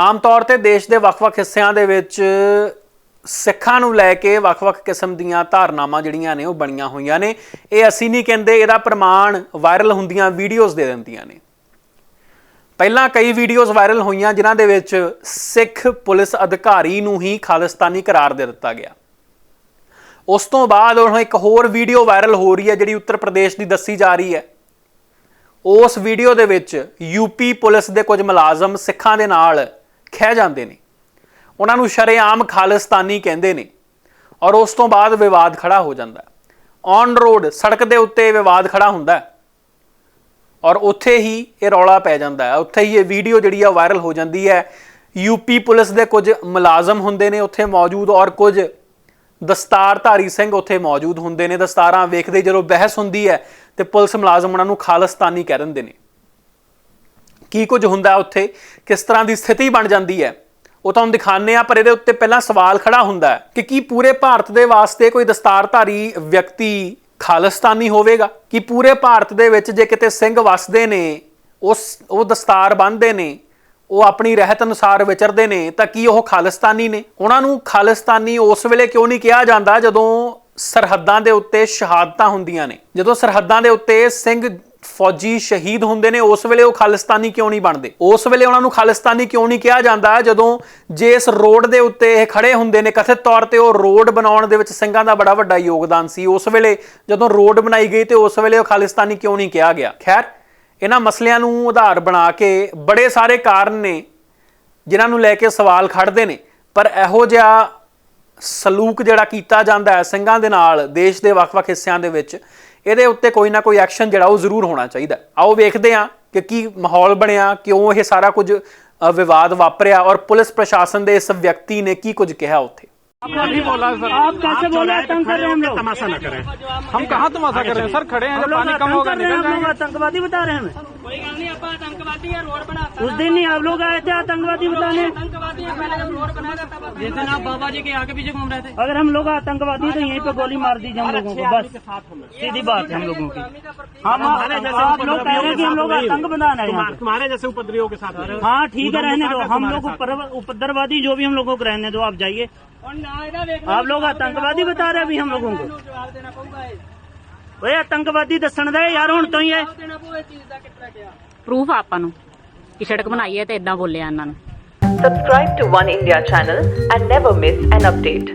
ਆਮ ਤੌਰ ਤੇ ਦੇਸ਼ ਦੇ ਵੱਖ-ਵੱਖ ਹਿੱਸਿਆਂ ਦੇ ਵਿੱਚ ਸਿੱਖਾਂ ਨੂੰ ਲੈ ਕੇ ਵੱਖ-ਵੱਖ ਕਿਸਮ ਦੀਆਂ ਧਾਰਨਾਵਾਂ ਜਿਹੜੀਆਂ ਨੇ ਉਹ ਬਣੀਆਂ ਹੋਈਆਂ ਨੇ। ਇਹ ਅਸੀਂ ਨਹੀਂ ਕਹਿੰਦੇ ਇਹਦਾ ਪ੍ਰਮਾਣ ਵਾਇਰਲ ਹੁੰਦੀਆਂ ਵੀਡੀਓਜ਼ ਦੇ ਦਿੰਦੀਆਂ ਨੇ। ਪਹਿਲਾਂ ਕਈ ਵੀਡੀਓਜ਼ ਵਾਇਰਲ ਹੋਈਆਂ ਜਿਨ੍ਹਾਂ ਦੇ ਵਿੱਚ ਸਿੱਖ ਪੁਲਿਸ ਅਧਿਕਾਰੀ ਨੂੰ ਹੀ ਖਾਲਿਸਤਾਨੀ ਕਰਾਰ ਦੇ ਦਿੱਤਾ ਗਿਆ। ਉਸ ਤੋਂ ਬਾਅਦ ਹੁਣ ਇੱਕ ਹੋਰ ਵੀਡੀਓ ਵਾਇਰਲ ਹੋ ਰਹੀ ਹੈ ਜਿਹੜੀ ਉੱਤਰ ਪ੍ਰਦੇਸ਼ ਦੀ ਦੱਸੀ ਜਾ ਰਹੀ ਹੈ। ਉਸ ਵੀਡੀਓ ਦੇ ਵਿੱਚ ਯੂਪੀ ਪੁਲਿਸ ਦੇ ਕੁਝ ਮੁਲਾਜ਼ਮ ਸਿੱਖਾਂ ਦੇ ਨਾਲ ਖਹਿ ਜਾਂਦੇ ਨੇ। ਉਹਨਾਂ ਨੂੰ ਸ਼ਰੇਆਮ ਖਾਲਿਸਤਾਨੀ ਕਹਿੰਦੇ ਨੇ ਔਰ ਉਸ ਤੋਂ ਬਾਅਦ ਵਿਵਾਦ ਖੜਾ ਹੋ ਜਾਂਦਾ। ਔਨ ਰੋਡ ਸੜਕ ਦੇ ਉੱਤੇ ਵਿਵਾਦ ਖੜਾ ਹੁੰਦਾ ਔਰ ਉੱਥੇ ਹੀ ਇਹ ਰੌਲਾ ਪੈ ਜਾਂਦਾ ਹੈ। ਉੱਥੇ ਹੀ ਇਹ ਵੀਡੀਓ ਜਿਹੜੀ ਆ ਵਾਇਰਲ ਹੋ ਜਾਂਦੀ ਹੈ। ਯੂਪੀ ਪੁਲਿਸ ਦੇ ਕੁਝ ਮੁਲਾਜ਼ਮ ਹੁੰਦੇ ਨੇ ਉੱਥੇ ਮੌਜੂਦ ਔਰ ਕੁਝ ਦਸਤਾਰਧਾਰੀ ਸਿੰਘ ਉੱਥੇ ਮੌਜੂਦ ਹੁੰਦੇ ਨੇ। ਦਸਤਾਰਾਂ ਵੇਖਦੇ ਜਦੋਂ ਬਹਿਸ ਹੁੰਦੀ ਹੈ ਤੇ ਪੁਲਿਸ ਮੁਲਾਜ਼ਮ ਉਹਨਾਂ ਨੂੰ ਖਾਲਿਸਤਾਨੀ ਕਹਿ ਦਿੰਦੇ ਨੇ। ਕੀ ਕੁਝ ਹੁੰਦਾ ਉੱਥੇ, ਕਿਸ ਤਰ੍ਹਾਂ ਦੀ ਸਥਿਤੀ ਬਣ ਜਾਂਦੀ ਹੈ, ਉਹ ਤੁਹਾਨੂੰ ਦਿਖਾਣੇ ਆ ਪਰ ਇਹਦੇ ਉੱਤੇ ਪਹਿਲਾਂ ਸਵਾਲ ਖੜਾ ਹੁੰਦਾ ਹੈ ਕਿ ਕੀ ਪੂਰੇ ਭਾਰਤ ਦੇ ਵਾਸਤੇ ਕੋਈ ਦਸਤਾਰਧਾਰੀ ਵਿਅਕਤੀ ਖਾਲਿਸਤਾਨੀ ਹੋਵੇਗਾ? ਕਿ ਪੂਰੇ ਭਾਰਤ ਦੇ ਵਿੱਚ ਜੇ ਕਿਤੇ ਸਿੰਘ ਵਸਦੇ ਨੇ, ਉਸ, ਉਹ ਦਸਤਾਰ ਬੰਨ੍ਹਦੇ ਨੇ, ਉਹ ਆਪਣੀ ਰਹਿਤ ਅਨੁਸਾਰ ਵਿਚਰਦੇ ਨੇ, ਤਾਂ ਕੀ ਉਹ ਖਾਲਿਸਤਾਨੀ ਨੇ? ਉਹਨਾਂ ਨੂੰ ਖਾਲਿਸਤਾਨੀ ਉਸ ਵੇਲੇ ਕਿਉਂ ਨਹੀਂ ਕਿਹਾ ਜਾਂਦਾ ਜਦੋਂ ਸਰਹੱਦਾਂ ਦੇ ਉੱਤੇ ਸ਼ਹਾਦਤਾਂ ਹੁੰਦੀਆਂ ਨੇ? ਜਦੋਂ ਸਰਹੱਦਾਂ ਦੇ ਉੱਤੇ ਸਿੰਘ ਫੌਜੀ ਸ਼ਹੀਦ ਹੁੰਦੇ ਨੇ, ਉਸ ਵੇਲੇ ਉਹ ਖਾਲਿਸਤਾਨੀ ਕਿਉਂ ਨਹੀਂ ਬਣਦੇ? ਉਸ ਵੇਲੇ ਉਹਨਾਂ ਨੂੰ ਖਾਲਿਸਤਾਨੀ ਕਿਉਂ ਨਹੀਂ ਕਿਹਾ ਜਾਂਦਾ? ਜਦੋਂ ਜੇ ਇਸ ਰੋਡ ਦੇ ਉੱਤੇ ਇਹ ਖੜੇ ਹੁੰਦੇ ਨੇ, ਕਥਿਤ ਤੌਰ ਤੇ ਉਹ ਰੋਡ ਬਣਾਉਣ ਦੇ ਵਿੱਚ ਸਿੰਘਾਂ ਦਾ ਬੜਾ ਵੱਡਾ ਯੋਗਦਾਨ ਸੀ। ਉਸ ਵੇਲੇ ਜਦੋਂ ਰੋਡ ਬਣਾਈ ਗਈ ਤੇ ਉਸ ਵੇਲੇ ਉਹ ਖਾਲਿਸਤਾਨੀ ਕਿਉਂ ਨਹੀਂ ਕਿਹਾ ਗਿਆ? ਖੈਰ, ਇਹਨਾਂ ਮਸਲਿਆਂ ਨੂੰ ਆਧਾਰ ਬਣਾ ਕੇ ਬੜੇ ਸਾਰੇ ਕਾਰਨ ਨੇ, ਜਿਨ੍ਹਾਂ ਨੂੰ ਲੈ ਕੇ ਸਵਾਲ ਖੜਦੇ ਨੇ। ਪਰ ਇਹੋ ਜਿਹਾ ਸਲੂਕ ਜਿਹੜਾ ਕੀਤਾ ਜਾਂਦਾ ਹੈ ਸਿੰਘਾਂ ਦੇ ਨਾਲ, ਦੇਸ਼ ਦੇ ਵੱਖ-ਵੱਖ ਹਿੱਸਿਆਂ ਦੇ ਵਿੱਚ ਇਹਦੇ ਉੱਤੇ ਕੋਈ ਨਾ ਕੋਈ ਐਕਸ਼ਨ ਜਿਹੜਾ ਉਹ ਜ਼ਰੂਰ ਹੋਣਾ ਚਾਹੀਦਾ ਹੈ। ਆਓ ਵੇਖਦੇ ਹਾਂ ਕਿ ਕੀ ਮਾਹੌਲ ਬਣਿਆ ਕਿਉਂ ਇਹ ਸਾਰਾ ਕੁਝ ਅ, ਵਿਵਾਦ ਵਾਪਰਿਆ ਔਰ ਪੁਲਿਸ ਪ੍ਰਸ਼ਾਸਨ ਦੇ ਇਸ ਵਿਅਕਤੀ ਨੇ ਕੀ ਕੁਝ ਕਿਹਾ ਉੱਥੇ आपने नहीं बोला सर आप कैसे बोले तंग कर रहे हैं हम लोग तमाशा न करें हम कहाँ तमाशा कर रहे हैं सर खड़े हैं हम जब लोग पानी कम तंग होगा कर रहे हैं निकल आप लोग जाएंगे आतंकवादी बता रहे हैं हमें कोई गल नहीं आप आतंकवादी है रोड बनाता उस दिन ही आप लोग आए थे आतंकवादी बताने आतंकवादी है पहले जब रोड बनाया तब जिस दिन आप बाबा जी के आगे पीछे घूम रहे थे अगर हम लोग आतंकवादी तो यहीं पे गोली मार दीजिए हम लोगों को बस सीधी बात है हम लोगों की हम आप लोग कह रहे हैं कि हम लोग आतंक बनाना है यहाँ पे तुम्हारे जैसे उपद्रवियों के साथ हाँ ठीक है रहने दो हम लोग उपद्रव- उपद्रववादी जो भी हम लोगों को रहने दो आप जाइए और ना इधर देख आप लोग आतंकवादी बता रहे हैं अभी हम लोगों को जवाब देना पऊगा ये ਓਏ ਆਤੰਕਵਾਦੀ ਦੱਸਣ ਦੇ ਯਾਰ ਹੁਣ ਤੋਂ ਹੀ ਇਹ ਪ੍ਰੂਫ ਆ ਆਪਾਂ ਨੂੰ ਕਿ ਸੜਕ ਬਣਾਈ ਹੈ ਤੇ ਇਦਾਂ ਬੋਲਿਆ ਇਹਨਾਂ ਨੂੰ Subscribe to One India channel and never miss an update.